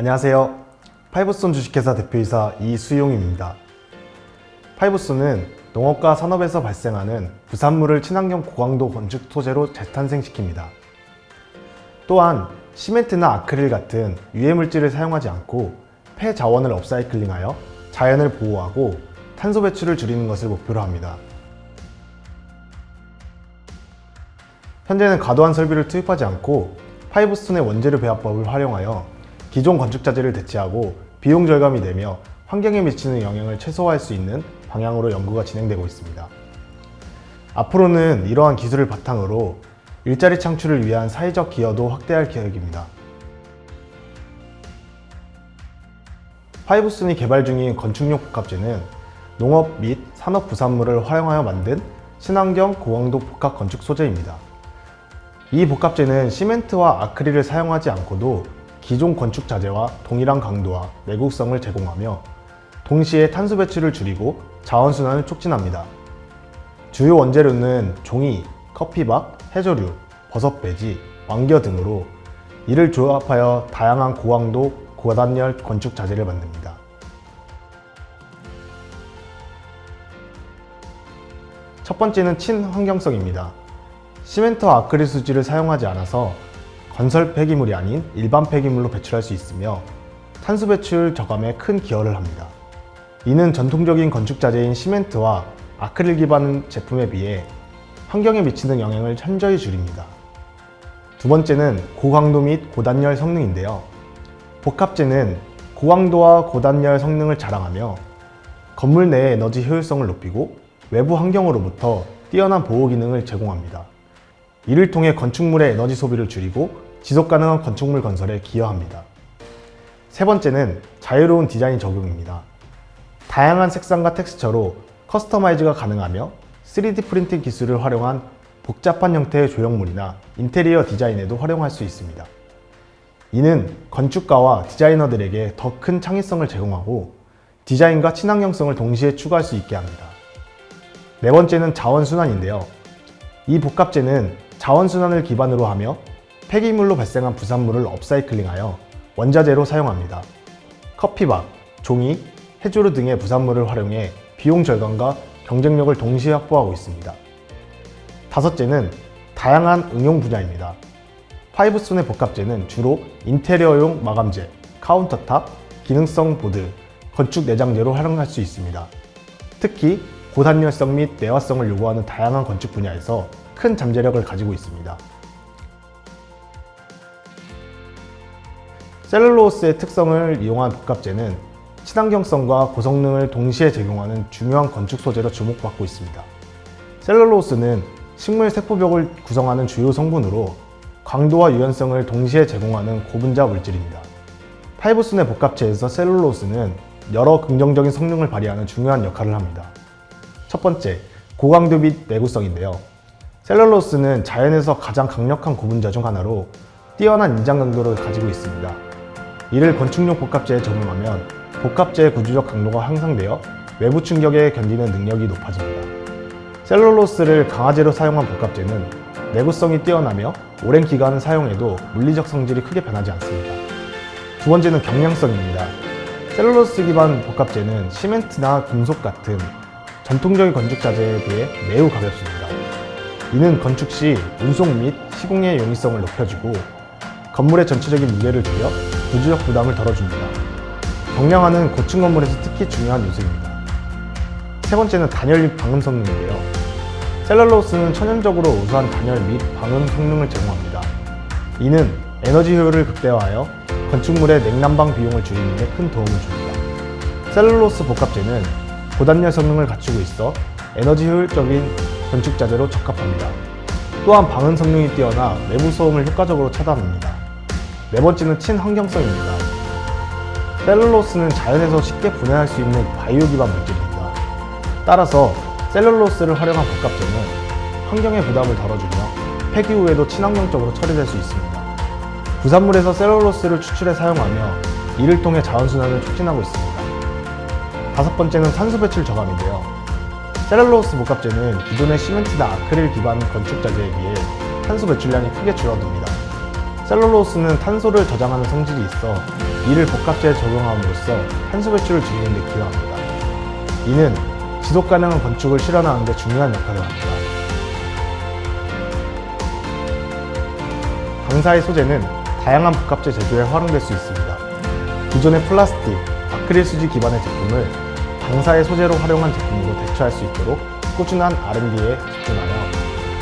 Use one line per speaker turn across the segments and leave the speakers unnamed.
안녕하세요. 파이브손 주식회사 대표이사 이수용입니다. 파이브손은 농업과 산업에서 발생하는 부산물을 친환경 고강도 건축 소재로 재탄생시킵니다. 또한 시멘트나 아크릴 같은 유해 물질을 사용하지 않고 폐 자원을 업사이클링하여 자연을 보호하고 탄소 배출을 줄이는 것을 목표로 합니다. 현재는 과도한 설비를 투입하지 않고 파이브스톤의 원재료 배합법을 활용하여 기존 건축 자재를 대체하고 비용 절감이 되며 환경에 미치는 영향을 최소화할 수 있는 방향으로 연구가 진행되고 있습니다. 앞으로는 이러한 기술을 바탕으로 일자리 창출을 위한 사회적 기여도 확대할 계획입니다. 파이브스톤이 개발 중인 건축용 복합재는 농업 및 산업 부산물을 활용하여 만든 친환경 고강도 복합 건축 소재입니다. 이 복합재는 시멘트와 아크릴을 사용하지 않고도 기존 건축 자재와 동일한 강도와 내구성을 제공하며 동시에 탄소 배출을 줄이고 자원순환을 촉진합니다. 주요 원재료는 종이, 커피박, 해조류, 버섯 배지, 왕겨 등으로 이를 조합하여 다양한 고강도, 고단열 건축 자재를 만듭니다. 첫 번째는 친환경성입니다. 시멘트와 아크릴 수지를 사용하지 않아서 건설 폐기물이 아닌 일반 폐기물로 배출할 수 있으며 탄소 배출 저감에 큰 기여를 합니다. 이는 전통적인 건축 자재인 시멘트와 아크릴 기반 제품에 비해 환경에 미치는 영향을 현저히 줄입니다. 두 번째는 고강도 및 고단열 성능인데요. 복합재는 고강도와 고단열 성능을 자랑하며 건물 내의 에너지 효율성을 높이고 외부 환경으로부터 뛰어난 보호 기능을 제공합니다. 이를 통해 건축물의 에너지 소비를 줄이고 지속 가능한 건축물 건설에 기여합니다. 세 번째는 자유로운 디자인 적용입니다. 다양한 색상과 텍스처로 커스터마이즈가 가능하며 3D 프린팅 기술을 활용한 복잡한 형태의 조형물이나 인테리어 디자인에도 활용할 수 있습니다. 이는 건축가와 디자이너들에게 더 큰 창의성을 제공하고 디자인과 친환경성을 동시에 추구할 수 있게 합니다. 네 번째는 자원순환인데요. 이 복합재는 자원순환을 기반으로 하며 폐기물로 발생한 부산물을 업사이클링하여 원자재로 사용합니다. 커피박, 종이, 해조류 등의 부산물을 활용해 비용 절감과 경쟁력을 동시에 확보하고 있습니다. 다섯째는 다양한 응용 분야입니다. 파이브손의 복합재는 주로 인테리어용 마감재, 카운터탑, 기능성 보드, 건축 내장재로 활용할 수 있습니다. 특히 고단열성 및 내화성을 요구하는 다양한 건축 분야에서 큰 잠재력을 가지고 있습니다. 셀룰로스의 특성을 이용한 복합재는 친환경성과 고성능을 동시에 제공하는 중요한 건축 소재로 주목받고 있습니다. 셀룰로스는 식물 세포벽을 구성하는 주요 성분으로 강도와 유연성을 동시에 제공하는 고분자 물질입니다. 파이브순의 복합체에서 셀룰로스는 여러 긍정적인 성능을 발휘하는 중요한 역할을 합니다. 첫 번째, 고강도 및 내구성인데요. 셀룰로스는 자연에서 가장 강력한 고분자 중 하나로 뛰어난 인장 강도를 가지고 있습니다. 이를 건축용 복합재에 적용하면 복합재의 구조적 강도가 향상되어 외부 충격에 견디는 능력이 높아집니다. 셀룰로스를 강화제로 사용한 복합재는 내구성이 뛰어나며 오랜 기간 사용해도 물리적 성질이 크게 변하지 않습니다. 두 번째는 경량성입니다. 셀룰로스 기반 복합재는 시멘트나 금속 같은 전통적인 건축 자재에 비해 매우 가볍습니다. 이는 건축 시 운송 및 시공의 용이성을 높여주고 건물의 전체적인 무게를 줄여 구조적 부담을 덜어줍니다. 경량화는 고층 건물에서 특히 중요한 요소입니다. 세 번째는 단열 및 방음 성능인데요. 셀룰로스는 천연적으로 우수한 단열 및 방음 성능을 제공합니다. 이는 에너지 효율을 극대화하여 건축물의 냉난방 비용을 줄이는 데 큰 도움을 줍니다. 셀룰로스 복합재는 고단열 성능을 갖추고 있어 에너지 효율적인 건축 자재로 적합합니다. 또한 방음 성능이 뛰어나 내부 소음을 효과적으로 차단합니다. 네 번째는 친환경성입니다. 셀룰로스는 자연에서 쉽게 분해할 수 있는 바이오 기반 물질입니다. 따라서 셀룰로스를 활용한 복합재는 환경의 부담을 덜어주며 폐기 후에도 친환경적으로 처리될 수 있습니다. 부산물에서 셀룰로스를 추출해 사용하며 이를 통해 자원순환을 촉진하고 있습니다. 다섯 번째는 탄소 배출 저감인데요. 셀룰로스 목합재는 기존의 시멘트나 아크릴 기반 건축 자재에 비해 탄소 배출량이 크게 줄어듭니다. 셀룰로스는 탄소를 저장하는 성질이 있어 이를 복합재에 적용함으로써 탄소 배출을 줄이는 데 기여합니다. 이는 지속 가능한 건축을 실현하는 데 중요한 역할을 합니다. 강사의 소재는 다양한 복합재 제조에 활용될 수 있습니다. 기존의 플라스틱, 아크릴 수지 기반의 제품을 방사의 소재로 활용한 제품으로 대처할 수 있도록 꾸준한 R&D에 집중하여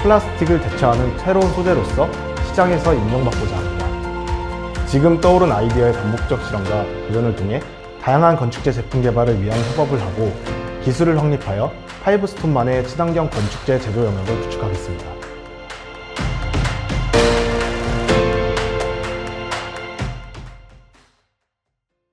플라스틱을 대처하는 새로운 소재로서 시장에서 인정받고자 합니다. 지금 떠오른 아이디어의 반복적 실험과 도전을 통해 다양한 건축재 제품 개발을 위한 협업을 하고 기술을 확립하여 파이브스톤만의 친환경 건축재 제조 영역을 구축하겠습니다.